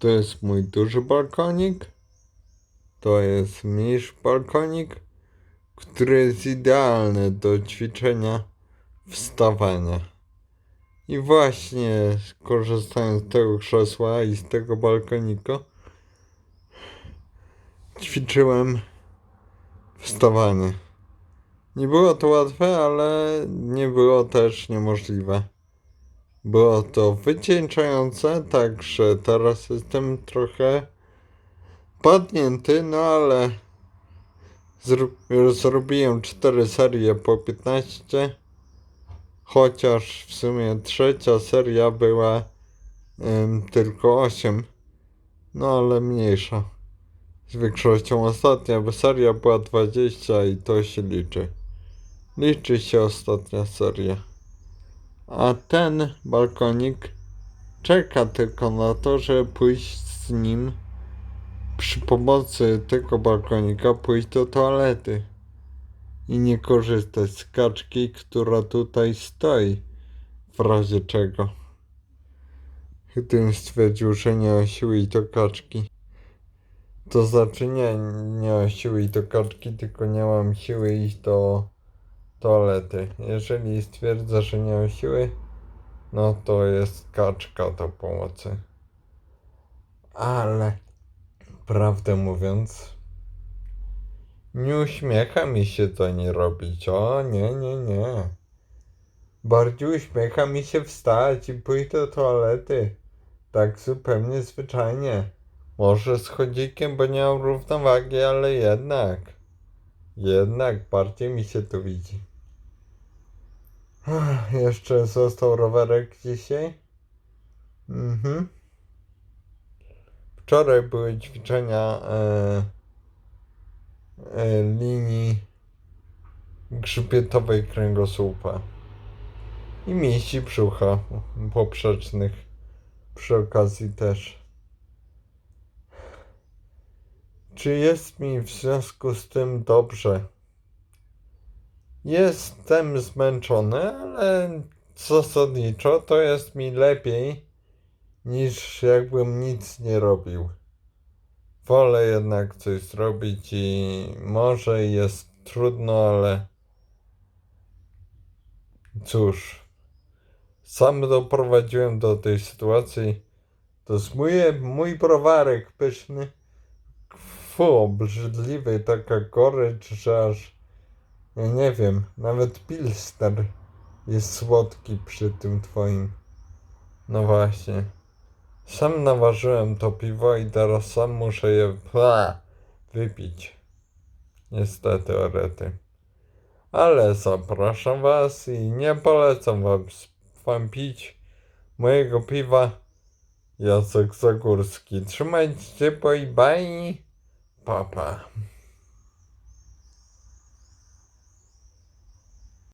To jest mój duży balkonik. To jest mniejszy balkonik, który jest idealny do ćwiczenia wstawania. I właśnie korzystając z tego krzesła i z tego balkonika, ćwiczyłem wstawanie. Nie było to łatwe, ale nie było też niemożliwe. Było to wycieńczające, także teraz jestem trochę padnięty, no ale już zrobiłem 4 serie po 15, chociaż w sumie trzecia seria była tylko 8, no ale mniejsza. Z większością ostatnia, bo seria była 20 i to się liczy. Liczy się ostatnia seria. A ten balkonik czeka tylko na to, żeby pójść z nim przy pomocy tego balkonika pójść do toalety i nie korzystać z kaczki, która tutaj stoi w razie czego. Gdybym stwierdził, że nie ma siły do kaczki. To znaczy nie, nie mam siły do kaczki, tylko nie mam siły iść do toalety. Jeżeli stwierdzę, że nie mam siły, no to jest kaczka do pomocy. Ale prawdę mówiąc, nie uśmiecha mi się to nie robić. O, nie, nie, nie. Bardziej uśmiecha mi się wstać i pójść do toalety. Tak zupełnie zwyczajnie. Może z chodzikiem, bo nie mam równowagi, ale jednak. Jednak bardziej mi się to widzi. Jeszcze został rowerek dzisiaj. Mhm. Wczoraj były ćwiczenia e, e, linii grzbietowej kręgosłupa i mięśni brzucha poprzecznych przy okazji też. Czy jest mi w związku z tym dobrze? Jestem zmęczony, ale zasadniczo to jest mi lepiej niż jakbym nic nie robił. Wolę jednak coś zrobić i może jest trudno, ale cóż, sam doprowadziłem do tej sytuacji. To jest mój, mój browarek pyszny. Fu, obrzydliwy, taka gorycz, że aż ja nie wiem, nawet Pilster jest słodki przy tym twoim. No właśnie. Sam naważyłem to piwo i teraz sam muszę je pla, wypić. Niestety, orety. Ale zapraszam was i nie polecam wam, wam pić mojego piwa. Jacek Zagórski. Trzymajcie się, bye bye. Papa. Pa.